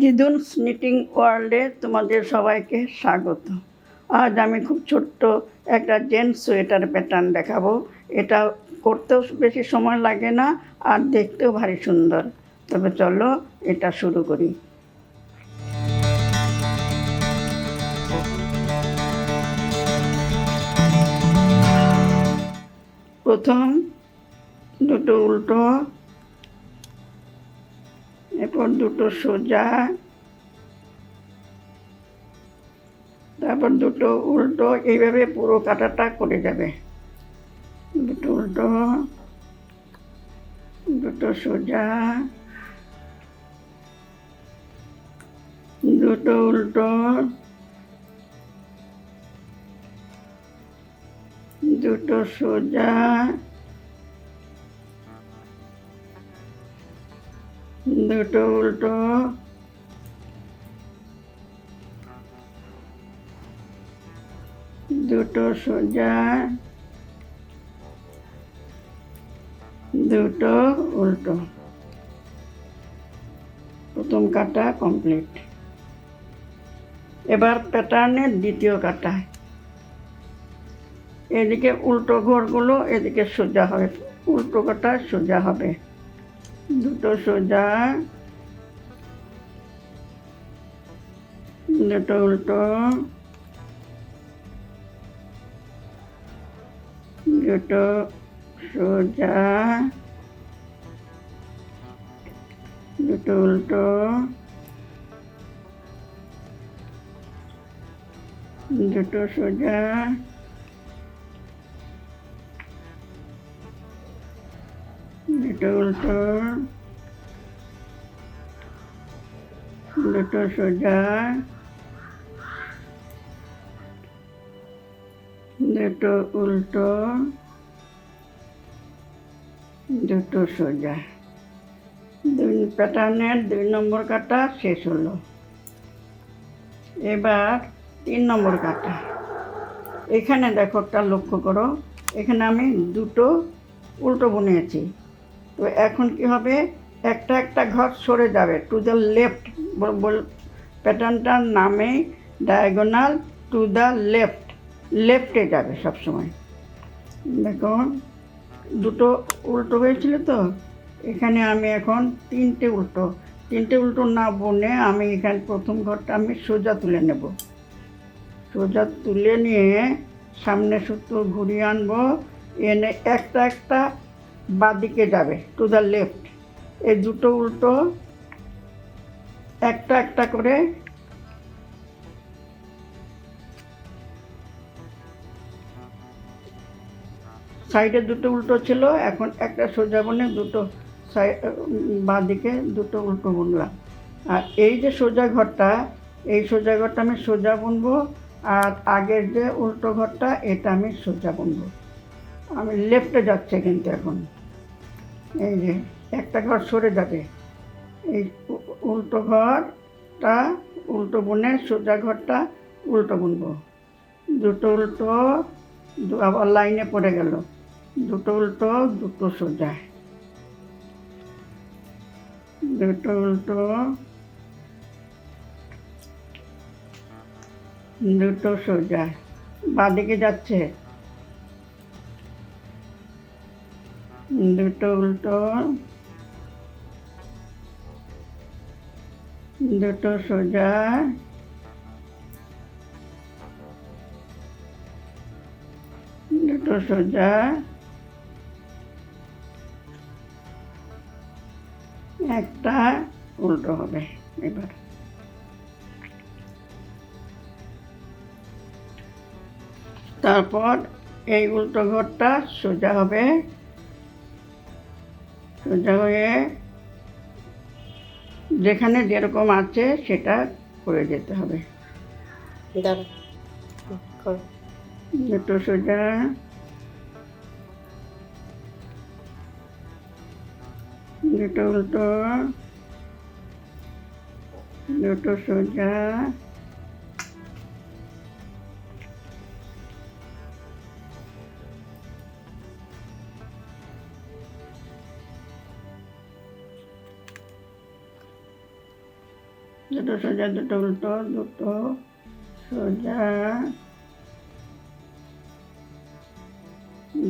জিদুন স্নিটিং ওয়ার্ল্ডে তোমাদের সবাইকে স্বাগত। আজ আমি খুব ছোট্ট একটা জেন্টস সোয়েটার প্যাটার্ন দেখাবো। এটা করতেও বেশি সময় লাগে না আর দেখতেও ভারী সুন্দর। তবে চলো এটা শুরু করি। প্রথম দুটো উল্টো এরপর দুটো সোজা। তারপর দুটো উল্টো, এইভাবে পুরো কাটাটা করে যাবে। দুটো উল্টো, দুটো সোজা, দুটো উল্টো, দুটো সোজা। দুটো উল্টো দুটো সোজা। দুটো উল্টো। প্রথম কাটা কমপ্লিট এবার প্যাটার্নের দ্বিতীয় কাটা। এদিকে উল্টো ঘরগুলো, এদিকে সোজা হবে। উল্টো কাটা সোজা হবে। দুটো সোজা দুটো উল্টো দুটো সোজা দুটো উল্টো দুটো সোজা। উল্টো দুটো সোজা দুটো উল্টো দুটো সোজা দুই প্যাটার্নের দুই নম্বর কাটা শেষ হলো। এবার তিন নম্বর কাটা। এখানে দেখো একটা লক্ষ্য করো। এখানে আমি দুটো উল্টো বুনিয়েছি তো এখন কি হবে? একটা একটা ঘর সরে যাবে। টু দ্য লেফট প্যাটার্নটার নামে ডায়াগোনাল টু দ্য লেফট লেফটে যাবে সবসময়। দেখো, দুটো উল্টো হয়েছিল তো? এখানে আমি এখন তিনটে উল্টো। তিনটে উল্টো না বনে আমি এখানে, প্রথম ঘরটা আমি সোজা তুলে নেব। সোজা তুলে নিয়ে সামনে সূত্র ঘুরিয়ে আনব। এনে একটা একটা বাদিকে যাবে টু দ্য লেফট এই দুটো উল্টো, একটা একটা করে সাইডে দুটো উল্টো ছিল, এখন একটা সোজা বনে দুটো সাই বাঁ দিকে দুটো উল্টো বুনলাম। আর এই যে সোজা ঘরটা, এই সোজা ঘরটা আমি সোজা বুনবো, আর আগের যে উল্টো ঘরটা, এটা আমি সোজা বুনবো। আমি লেফটে যাচ্ছে কিন্তু এখন। এই যে, একটা ঘর সরে যাবে। এই উল্টো ঘরটা, উল্টো বুনে সোজা ঘরটা, উল্টো বুনবো। দুটো উল্টো আবার লাইনে পড়ে গেল। দুটো উল্টো, দুটো সোজা। দুটো উল্টো, দুটো সোজা। বাঁদিকে যাচ্ছে। দুটো উল্টো দুটো সোজা দুটো সোজা, একটা উল্টো হবে এবার। তারপর এই উল্টো ঘরটা সোজা হবে সোজা হয়ে যেখানে যেরকম আছে সেটা করে যেতে হবে। দুটো সোজা। দুটো উল্টো। দুটো সোজা। দুটো সোজা দুটো উল্টো দুটো সোজা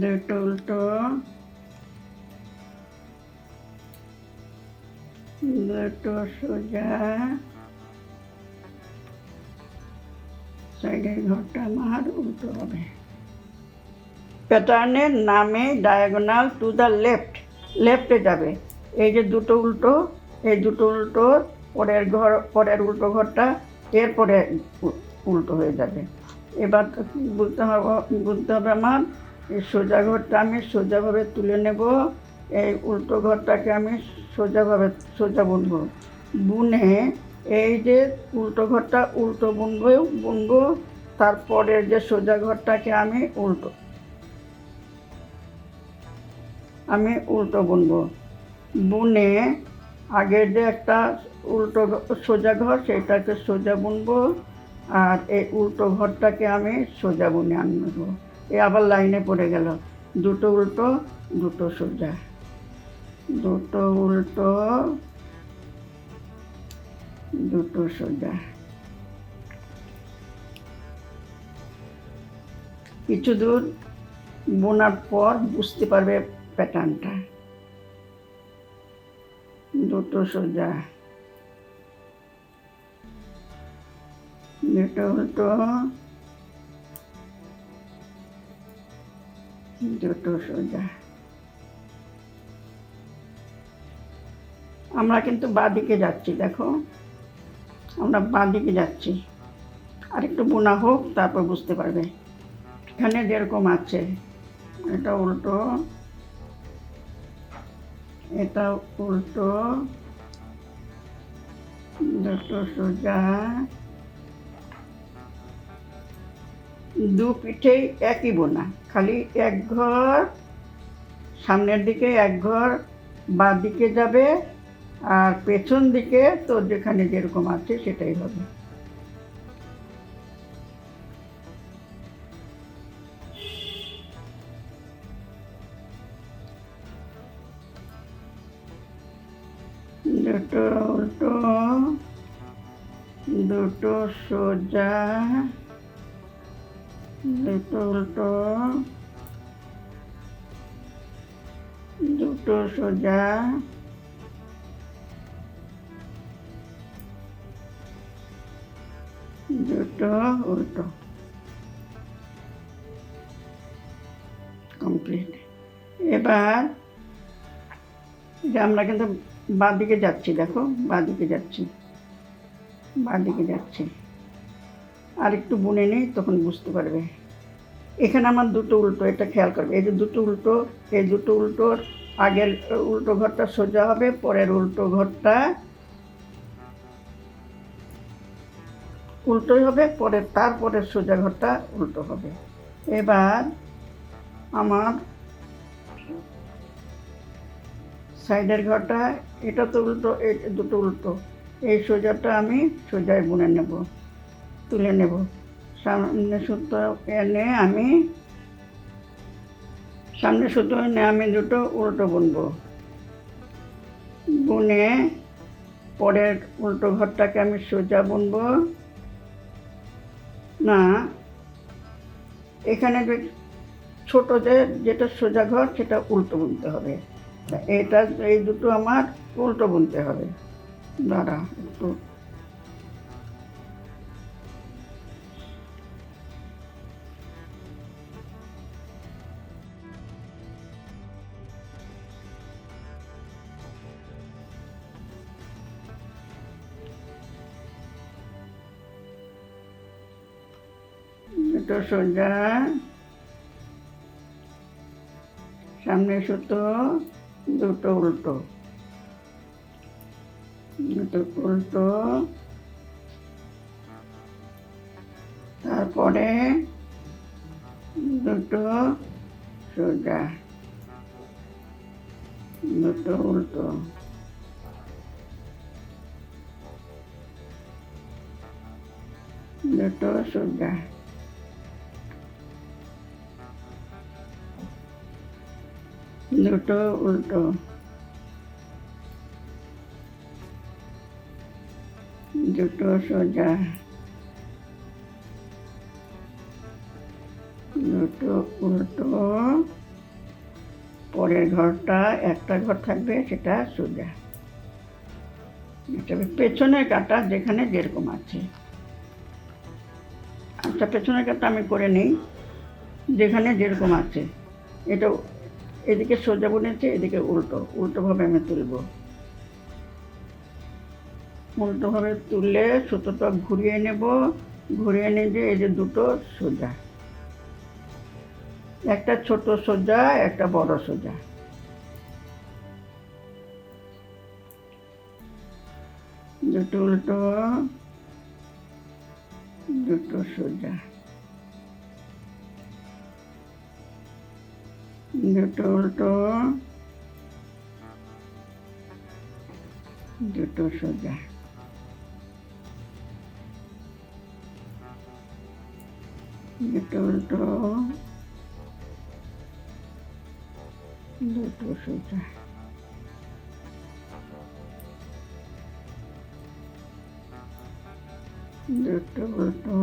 দুটো উল্টো দুটো সোজা সাইডের ঘরটা আমার উল্টো হবে প্যাটার্নের নামে ডায়াগোনাল টু দ্য লেফট লেফটে যাবে। এই যে দুটো উল্টো, এই দুটো উল্টো পরের ঘর, পরের উল্টো ঘরটা এরপরে উল্টো হয়ে যাবে। এবার বুঝতে হবে বুঝতে হবে আমার, এই সোজা ঘরটা আমি সোজাভাবে তুলে নেব, এই উল্টো ঘরটাকে আমি সোজাভাবে, সোজা বুনবো। বুনে এই যে উল্টো ঘরটা উল্টো বুনবো বুনবো তারপরের যে সোজা ঘরটাকে আমি উল্টো আমি উল্টো বুনবো। বুনে আগের যে একটা উল্টো সোজা ঘর সেটাকে সোজা বুনবো আর এই উল্টো ঘরটাকে আমি সোজা বুনে আনব। এ আবার লাইনে পড়ে গেল। দুটো উল্টো, দুটো সোজা। দুটো উল্টো, দুটো সোজা। কিছু দূর বোনার পর বুঝতে পারবে প্যাটার্নটা দুটো সোজা। দুটো উল্টো দুটো সোজা আমরা কিন্তু বাঁদিকে যাচ্ছি, দেখো। আমরা বাঁদিকে যাচ্ছি। আর একটু বোনা হোক, তারপর বুঝতে পারবে। এখানে যেরকম আছে, এটা উল্টো এটা উল্টো, দুটো সোজা দু পিঠেই একই বোনা, খালি এক ঘর, সামনের দিকে এক ঘর, বাঁ দিকে যাবে, আর পেছন দিকে তোর যেখানে যেরকম আছে সেটাই হবে। দুটো উল্টো, দুটো সোজা দুটো উল্টো। দুটো সোজা। দুটো উল্টো। কমপ্লিট এবার, যে আমরা কিন্তু বাঁদিকে যাচ্ছি, দেখো, বাঁদিকে যাচ্ছি বাঁদিকে যাচ্ছি। আর একটু বুনে নেই, তখন বুঝতে পারবে। এখানে আমার দুটো উল্টো, এটা খেয়াল করবে। এই যে দুটো উল্টো, এই দুটো উল্টোর আগের উল্টো ঘরটা সোজা হবে, পরের উল্টো ঘরটা উল্টোই হবে, পরে তারপরের সোজা ঘরটা উল্টো হবে। এবার আমার সাইডের ঘরটা, এটা তো উল্টো, এই দুটো উল্টো, এই সোজাটা আমি সোজায় বুনে নেব। তুলে নেব। সামনে সুতো এনে আমি, সামনে সুতো এনে আমি দুটো উল্টো বুনবো। বুনে পরের উল্টো ঘরটাকে আমি সোজা বুনবো। না, এখানে যে ছোট যে, যেটা সোজা ঘর, সেটা উল্টো বুনতে হবে। এটা, এই দুটো আমার উল্টো বুনতে হবে। দাঁড়া, একটু দুটো সোজা। সামনে সুতো দুটো উল্টো। দুটো উল্টো। তারপরে দুটো সোজা। দুটো উল্টো। দুটো সোজা। দুটো উল্টো। দুটো সোজা। দুটো উল্টো। পরের ঘরটা একটা ঘর থাকবে, সেটা সোজা। এটা পেছনের কাটা যেখানে যেরকম আছে। আচ্ছা পেছনের কাটা আমি করে নিই। যেখানে যেরকম আছে। এটা এদিকে সোজা বুনেছে, এদিকে উল্টো। উল্টোভাবে আমি তুলব। উল্টোভাবে তুলে সুতোটা ঘুরিয়ে নেব। ঘুরিয়ে নিয়ে যে এই যে দুটো সোজা। একটা ছোট সোজা, একটা বড় সোজা। দুটো উল্টো, দুটো সোজা। দুটো উল্টো দুটো সোজা দুটো উল্টো দুটো সোজা দুটো উল্টো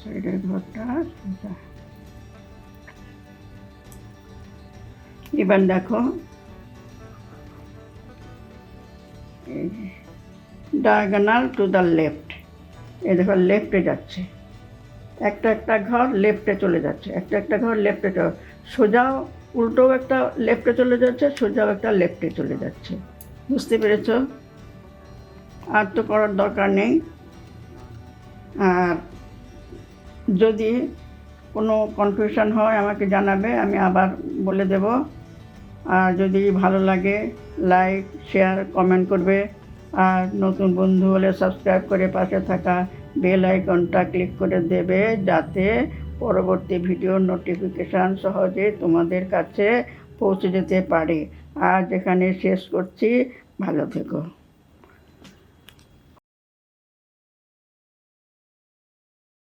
সাইডের ঘরটা এবার দেখো ডায়াগোনাল টু দ্য লেফট এই দেখো লেফটে যাচ্ছে। একটা একটা ঘর লেফটে চলে যাচ্ছে। একটা একটা ঘর লেফটে চলে সোজাও উল্টো একটা লেফটে চলে যাচ্ছে সোজাও একটা লেফটে চলে যাচ্ছে। বুঝতে পেরেছ? আর তো করার দরকার নেই। আর যদি কোনো কনফিউশন হয়, আমাকে জানাবে, আমি আবার বলে দেব। আর যদি ভালো লাগে লাইক শেয়ার কমেন্ট করবে। আর নতুন বন্ধু হলে সাবস্ক্রাইব করে পাশে থাকা বেল আইকনটা ক্লিক করে দেবে, যাতে পরবর্তী ভিডিও নোটিফিকেশান সহজে তোমাদের কাছে পৌঁছে যেতে পারে। আর যেখানে শেষ করছি, ভালো থেকো।